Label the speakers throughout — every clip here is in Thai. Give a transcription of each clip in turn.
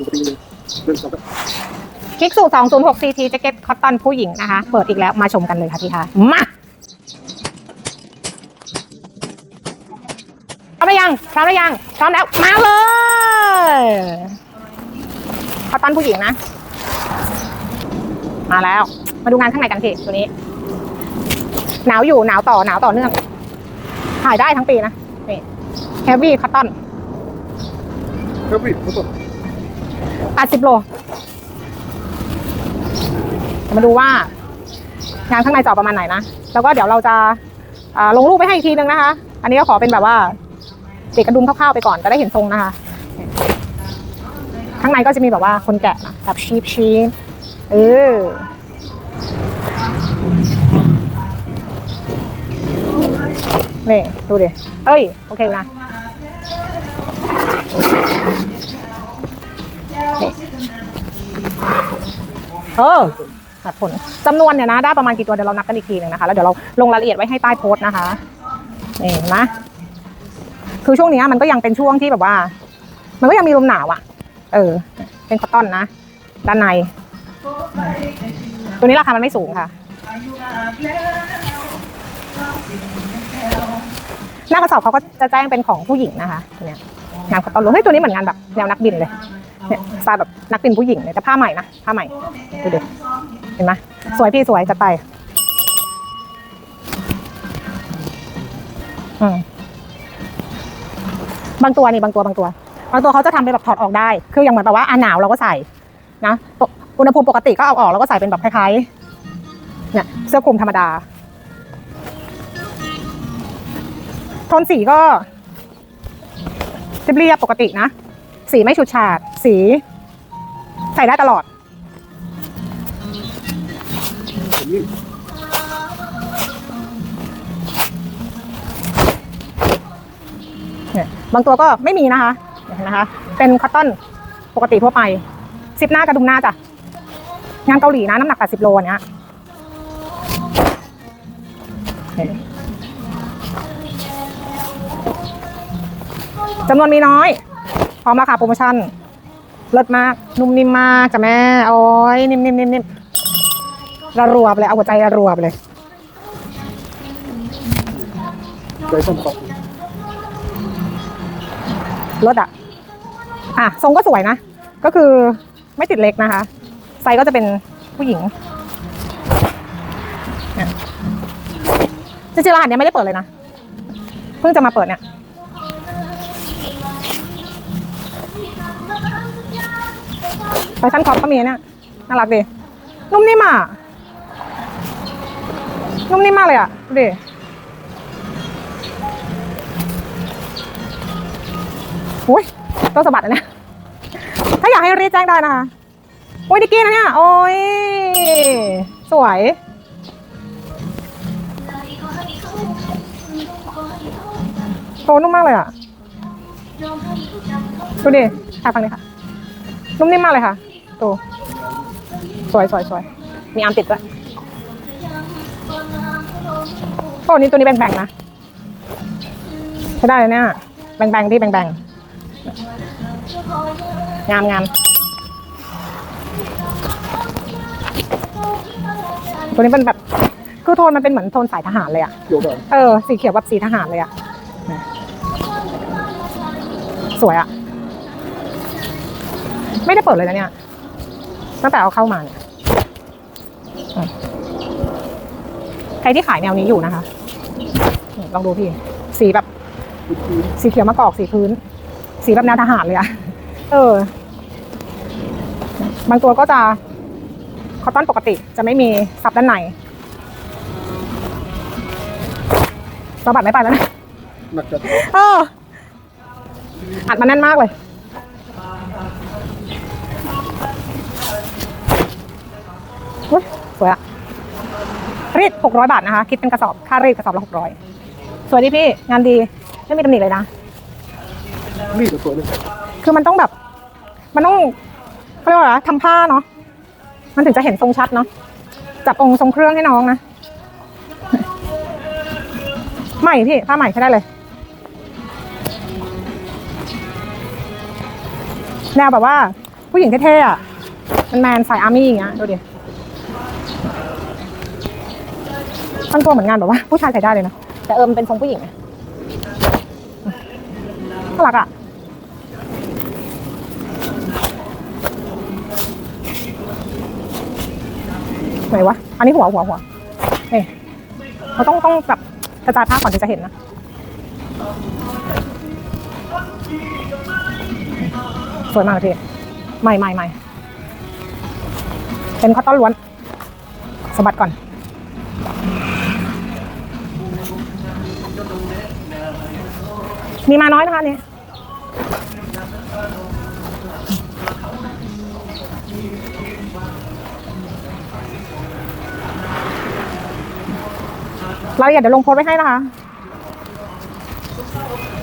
Speaker 1: อยู่พอดีเลยเดินกลับ
Speaker 2: คลิกสู่206 CT แจ็คเก็ตคอตตอนผู้หญิงนะคะ เปิดอีกแล้วมาชมกันเลยค่ะพี่คะมาพร้อมหรือยังพร้อมหรือยังพร้อมแล้วมาเลยคอตตอนผู้หญิงนะ มาแล้ว มาดูงานข้างในกันพี่ตัวนี้ หนาวอยู่หนาวต่อหนาวต่อเนื่องถ่ายได้ทั้งปีนะนี่ heavy cotton
Speaker 1: ครับพี่เขาบอก
Speaker 2: 80 โล มาดูว่างานข้างในจะออกประมาณไหนนะ แล้วก็เดี๋ยวเราจะลงรูปไปให้อีกทีนึงนะคะ อันนี้ก็ขอเป็นแบบว่าติดกระดุมคร่าวๆไปก่อนจะได้เห็นทรงนะคะ ข้างในก็จะมีแบบว่าคนแกะนะแบบชีพชีพเออนี่ดูดิ เอ้ย โอเคนะ เออตัดผลจำนวนเนี่ยนะได้ประมาณกี่ตัวเดี๋ยวเรานับกันอีกทีหนึงนะคะ แล้วเดี๋ยวเราลงรายละเอียดไว้ให้ใต้โพสต์นะคะนี่เห็นไหมคือช่วงนี้มันก็ยังเป็นช่วงที่แบบว่า มันก็ยังมีลมหนาวอะ่ะ เออ เป็นคอตตอนนะ ด้านใน ตัวนี้ราคามันไม่สูงค่ะ หน้ากระสอบเขาก็จะแจ้งเป็นของผู้หญิงนะคะ เนี่ยงานคอตตอนเฮ้ยตัวนี้เหมือนงานแบบแนวนักบินเลย เนี่ยสไตล์แบบนักบินผู้หญิงเลยแต่ผ้าใหม่นะผ้าใหม่ดูดิเห็นไหมสวยพี่สวยจัดไปอืมบางตัวนี่บางตัวบางตัวบางตัวเขาจะทำเป็นแบบถอดออกได้ คืออย่างเหมือนแบบว่าอ่าหนาวเราก็ใส่นะอุณหภูมิปกติก็เอาออกแล้วก็ใส่เป็นแบบคล้ายๆเนี่ยเสื้อคลุมธรรมดาโทนสีก็เรียบๆปกตินะ สีไม่ฉูดฉาด สี ใส่ได้ตลอด เนี่ยบางตัวก็ไม่มีนะคะเห็นนะคะ เป็นคอตตอนปกติทั่วไปซิปหน้ากระดุมหน้าจ้ะ งานเกาหลีนะน้ำหนัก80โลอันเนี้ยจำนวนมีน้อย พร้อมราคาโปรโมชั่นเลิศมาก นุ่มนิ่มมากจ้ะแม่โอ้ยนิ่มนิ่มนิ่มนิ่มระรัวไปเลย เอาหัวใจระรัวไปเลย
Speaker 1: ใจส้มขอบ
Speaker 2: รถอะ อะ ทรงก็สวยนะ ก็คือไม่ติดเล็กนะคะ ไซส์ก็จะเป็นผู้หญิงจริงๆรหัสเนี้ยไม่ได้เปิดเลยนะ เพิ่งจะมาเปิดเนี่ย แฟชั่นคอปก็มีเนี่ยน่ารักดีนุ่มนิ่มอะนุ่มนิ่มมากเลยอะดูดิอุ้ยต้องสะบัดนะเนี่ยถ้าอยากให้รีแจ้งได้นะคะโอ้ยดิกกี้นะเนี่ย โอ้ย สวย โตนุ่มมากเลยอะ ดูดิถ่ายฟังดิค่ะ นุ่มนิ่มมากเลยค่ะ ดูสวยสวยสวยมีอาร์มติดด้วยโอ้นี่ตัวนี้แบ่งๆนะใช้ได้เลยเนี่ยแบ่งๆพี่แบ่งๆงามงามตัวนี้เป็นแบบคือโทนมันเป็นเหมือนโทนสายทหารเลยอะ
Speaker 1: เกี่ยวกับ
Speaker 2: เออสีเขียวแบบสีทหารเลยอะสวยอะไม่ได้เปิดเลยนะเนี่ย ตั้งแต่เอาเข้ามาเนี่ยอืมใครที่ขายแนวนี้อยู่นะคะนี่ลองดูพี่ สีแบบ สีเขียวมะกอกสีพื้น สีแบบแนวทหารเลยอะเออ บางตัวก็จะคอตตอนปกติจะไม่มีซับด้านในสะบัดไม่ไปแล้วนะ
Speaker 1: หนักจัด
Speaker 2: เอออัดมาแน่นมากเลย อุ๊ยสวยอะรีดหกร้อยบาทนะคะ คิดเป็นกระสอบ ค่ารีดกระสอบละหกร้อยสวยดีพี่ งานดี ไม่มีตำหนิเลยนะ
Speaker 1: นี่ก็สวยเลย
Speaker 2: คือมันต้องแบบ มันต้องเขาเรียกว่าอะไรทำผ้าเนาะ มันถึงจะเห็นทรงชัดเนาะ จับองค์ทรงเครื่องให้น้องนะ ใหม่พี่ ผ้าใหม่ใช้ได้เลย แนวแบบว่า ผู้หญิงเท่ๆอะ มันแมนสายอาร์มี่อย่างเงี้ย ดูดิ ตั้งตัวเหมือนงานแบบว่าผู้ชายใส่ได้เลยนะ แต่เออมนเป็นทรงผู้หญิงน่ารักอะไหนวะ อันนี้หัวหัวหัวนี่เราต้องต้องแบบกระจายภาก่อนถึงจะเห็นนะสวยมากเลยพี่ใหม่ใหม่ใหม่เป็นคอตตอนล้วนสะบัดก่อน มีมาน้อยนะคะอันนี้รายละเอียดเดี๋ยวลงโพสไว้ให้นะคะ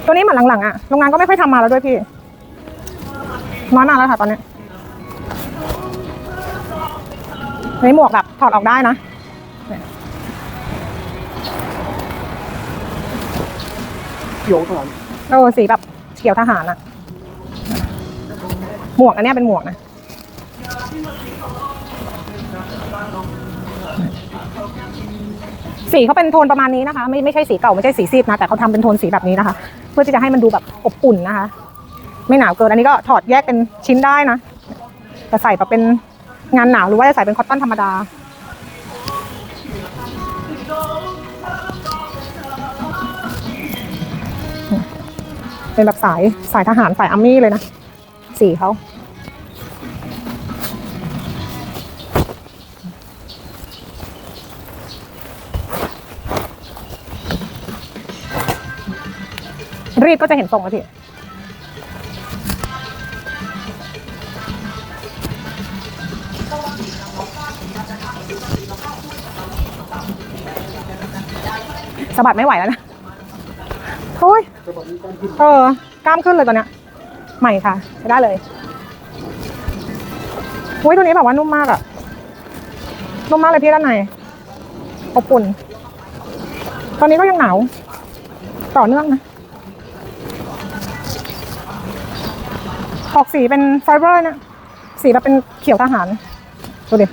Speaker 2: ตัวนี้เหมือนหลังๆอะโรงงานก็ไม่ค่อยทำมาแล้วด้วยพี่ น้อยมากแล้วค่ะตอนนี้ในหมวกแบบถอดออกได้นะ
Speaker 1: เขียงหลัง
Speaker 2: เออสีแบบเขียวทหารอะหมวกอันนี้เป็นหมวกนะ สีเขาเป็นโทนประมาณนี้นะคะ ไม่ไม่ใช่สีเก่าไม่ใช่สีซีดนะ แต่เขาทำเป็นโทนสีแบบนี้นะคะ เพื่อที่จะให้มันดูแบบอบอุ่นนะคะ ไม่หนาวเกินอันนี้ก็ถอดแยกเป็นชิ้นได้นะแต่ใส่แบบเป็นงานหนาวหรือว่าจะใส่เป็นคอตตอนธรรมดา เป็นแบบสายสายทหารสายอาร์มี่เลยนะ สีเขารีดก็จะเห็นทรงแล้วพี่สะบัดไม่ไหวแล้วนะ โอ้ย เออกล้ามขึ้นเลยตอนเนี้ย ใหม่ค่ะใช้ได้เลยอุ้ยตัวนี้แบบว่านุ่มมากอะนุ่มมากเลยพี่ด้านในอบอุ่น ตอนนี้ก็ยังหนาว ต่อเนื่องนะ ออกสีเป็นไฟเบอร์นะ สีแบบเป็นเขียวทหาร ดูดิ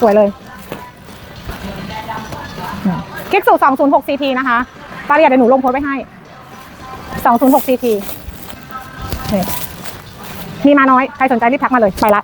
Speaker 2: สวยเลยคลิกสู่206 CT นะคะรายละเอียดเดี๋ยวหนูลงโพสไว้ให้ 206 CT นี่มีมาน้อย ใครสนใจรีบทักมาเลย ไปละ